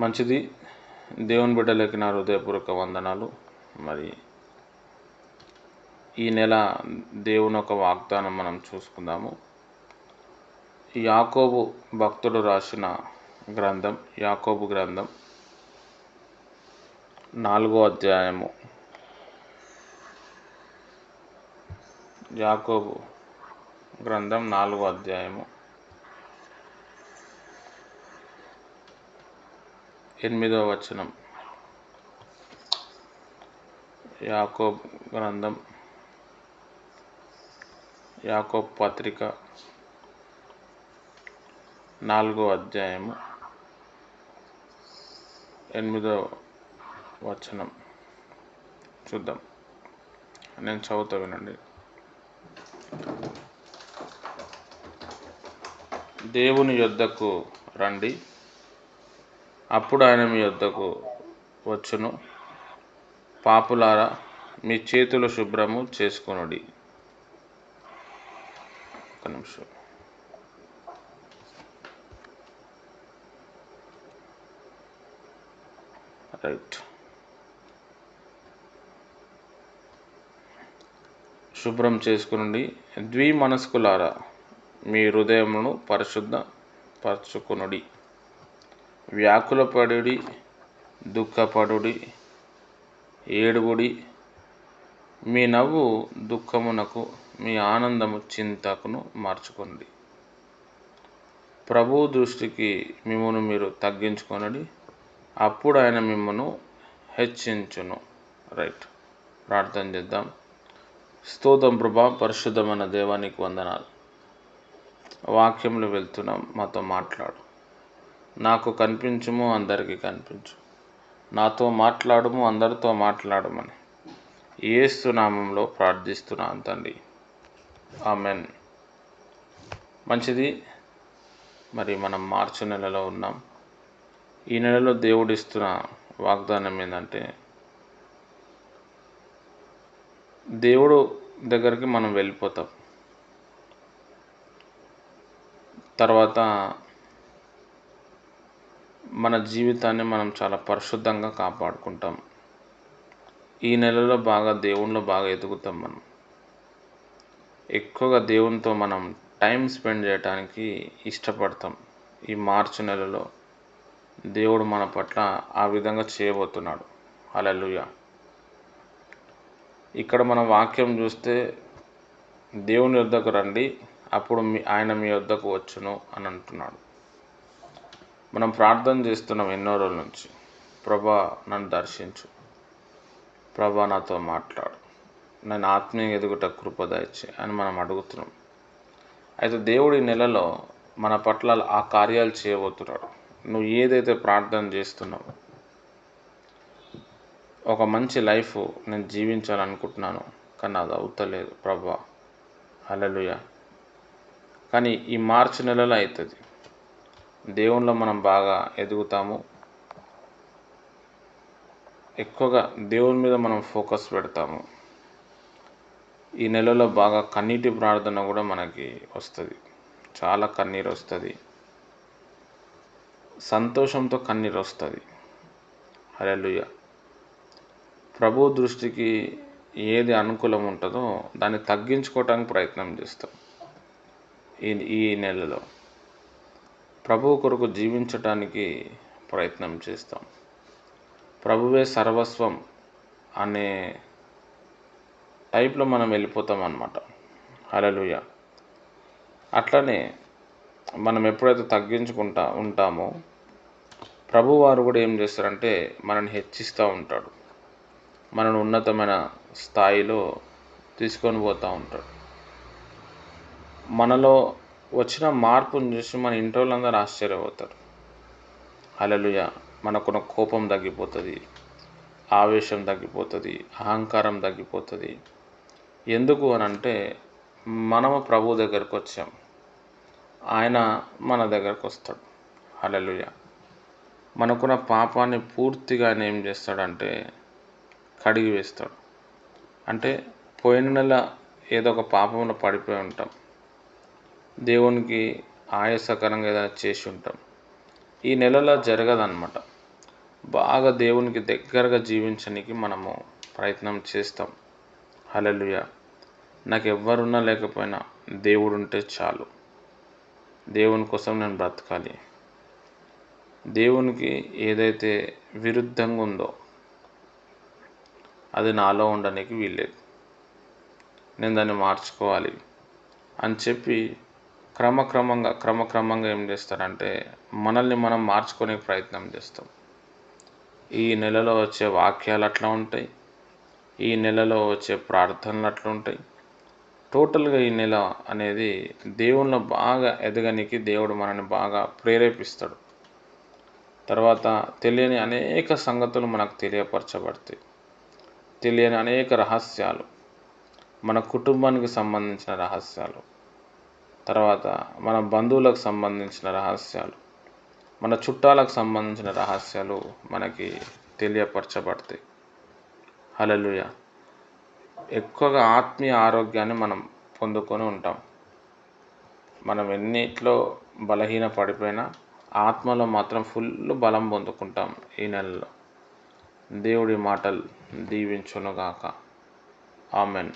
మంచిది. దేవుని బిడ్డలకి నా హృదయపూర్వక వందనాలు. మరి ఈ నెల దేవుని ఒక వాగ్దానం మనం చూసుకుందాము. యాకోబు భక్తుడు రాసిన గ్రంథం యాకోబు గ్రంథం నాలుగో అధ్యాయము. యాకోబు గ్రంథం నాలుగో అధ్యాయము. ఎనిమిదవ వచనం. యాకోబ్ గ్రంథం యాకోబ్ పత్రిక నాలుగో అధ్యాయము ఎనిమిదో వచనం. చూద్దాం. నేను చదువుతా వినండి. దేవుని యొద్దకు రండి. అప్పుడు ఆయన మీ యొద్దకు వచ్చును. పాపులారా మీ చేతులు శుభ్రము చేసుకొనుడి. ఒక నిమిషం. రైట్. శుభ్రం చేసుకునండి. ద్విమనస్కులారా మీ హృదయమును పరిశుద్ధ పరచుకునుడి వ్యాకులపడుడి దుఃఖపడుడి ఏడుగుడి. మీ నవ్వు దుఃఖమునకు మీ ఆనందము చింతకును మార్చుకోండి ప్రభు దృష్టికి మిమ్మను మీరు తగ్గించుకొనడి. అప్పుడు ఆయన మిమ్మను హెచ్చించును. రైట్. ప్రార్థన చేద్దాం. స్తోత్రం ప్రభా పరిశుద్ధమైన దేవానికి వందనాలు. వాక్యంలో వెళ్తున్నాం. మాతో మాట్లాడు. నాకు కనిపించుము అందరికీ కనిపించు. నాతో మాట్లాడుము అందరితో మాట్లాడమని. ఏస్తు నామంలో ప్రార్థిస్తున్నాను తండ్రి. ఆమెన్. మంచిది. మరి మనం మార్చి నెలలో ఉన్నాం. ఈ నెలలో దేవుడిస్తున్న వాగ్దానం ఏంటంటే దేవుడు దగ్గరికి మనం వెళ్ళిపోతాం. తర్వాత మన జీవితాన్ని మనం చాలా పరిశుద్ధంగా కాపాడుకుంటాం. ఈ నెలలో బాగా దేవుణ్ణిలో బాగా ఎదుగుతాం మనం. ఎక్కువగా దేవునితో మనం టైం స్పెండ్ చేయడానికి ఇష్టపడతాం. ఈ మార్చి నెలలో దేవుడు మన పట్ల ఆ విధంగా చేయబోతున్నాడు. అలలుయ ఇక్కడ మన వాక్యం చూస్తే దేవుని వద్దకు రండి అప్పుడు మీ ఆయన మీ వద్దకు వచ్చును అని అంటున్నాడు. మనం ప్రార్థన చేస్తున్నాం ఎన్నో రోజుల నుంచి. ప్రభా నన్ను దర్శించు. ప్రభా నాతో మాట్లాడు. నేను ఆత్మీయ ఎదుగుట కృప అని మనం అడుగుతున్నాం. అయితే దేవుడి నెలలో మన పట్ల ఆ కార్యాలు చేయబోతున్నాడు. నువ్వు ఏదైతే ప్రార్థన చేస్తున్నావో ఒక మంచి లైఫ్ నేను జీవించాలనుకుంటున్నాను కానీ అది అవుతలేదు. ప్రభా అలలుయ కానీ ఈ మార్చి నెలలో అవుతుంది. దేవునిలో మనం బాగా ఎదుగుతాము. ఎక్కువగా దేవుని మీద మనం ఫోకస్ పెడతాము. ఈ నెలలో బాగా కన్నీటి ప్రార్థన కూడా మనకి వస్తుంది. చాలా కన్నీరు వస్తుంది. సంతోషంతో కన్నీరు వస్తుంది. హలలుయ ప్రభు దృష్టికి ఏది అనుకూలం ఉంటుందో దాన్ని తగ్గించుకోవటానికి ప్రయత్నం చేస్తాం. ఈ ఈ నెలలో. ప్రభు కొరకు జీవించటానికి ప్రయత్నం చేస్తాం. ప్రభువే సర్వస్వం అనే టైప్లో మనం వెళ్ళిపోతాం అన్నమాట. హలలుయ అట్లనే మనం ఎప్పుడైతే తగ్గించుకుంటా ఉంటామో ప్రభువారు కూడా ఏం చేస్తారంటే మనల్ని హెచ్చిస్తూ ఉంటాడు. మనను ఉన్నతమైన స్థాయిలో తీసుకొని పోతూ ఉంటాడు. మనలో వచ్చిన మార్పును చూసి మన ఇంట్లో అందరూ ఆశ్చర్యపోతారు. అలలుయ మనకున్న కోపం తగ్గిపోతుంది ఆవేశం తగ్గిపోతుంది అహంకారం తగ్గిపోతుంది. ఎందుకు అని అంటే మనము ప్రభు దగ్గరకు వచ్చాం. ఆయన మన దగ్గరకు వస్తాడు. అలలుయ మనకున్న పాపాన్ని పూర్తిగా ఆయన ఏం చేస్తాడంటే కడిగి వేస్తాడు అంటే పోయిన నెల ఏదో ఒక పాపంలో పడిపోయి ఉంటాం. దేవునికి ఆయాసకరంగా ఏదైనా చేసి ఉంటాం. ఈ నెలలో జరగదన్నమాట. బాగా దేవునికి దగ్గరగా జీవించడానికి మనము ప్రయత్నం చేస్తాం. హలలుయ నాకు ఎవ్వరున్నా లేకపోయినా దేవుడు ఉంటే చాలు. దేవుని కోసం నేను బ్రతకాలి. దేవునికి ఏదైతే విరుద్ధంగా ఉందో అది నాలో ఉండడానికి వీల్లేదు. నేను దాన్ని మార్చుకోవాలి అని చెప్పి క్రమక్రమంగా క్రమక్రమంగా ఏం చేస్తారంటే మనల్ని మనం మార్చుకునే ప్రయత్నం చేస్తాం. ఈ నెలలో వచ్చే వాక్యాలు అట్లా ఉంటాయి. ఈ నెలలో వచ్చే ప్రార్థనలు అట్లా ఉంటాయి. టోటల్గా ఈ నెల అనేది దేవుణ్ణి బాగా ఎదగనికి దేవుడు మనల్ని బాగా ప్రేరేపిస్తాడు. తర్వాత తెలియని అనేక సంగతులు మనకు తెలియపరచబడతాయి. తెలియని అనేక రహస్యాలు మన కుటుంబానికి సంబంధించిన రహస్యాలు తర్వాత మన బంధువులకు సంబంధించిన రహస్యాలు మన చుట్టాలకు సంబంధించిన రహస్యాలు మనకి తెలియపరచబడతాయి. హలలుయ ఎక్కువగా ఆత్మీయ ఆరోగ్యాన్ని మనం పొందుకొని ఉంటాం. మనం ఎన్నిట్లో బలహీన పడిపోయినా ఆత్మలో మాత్రం ఫుల్ బలం పొందుకుంటాం ఈ నెలలో. దేవుడి మాటలు దీవించునుగాక. ఆమెన్.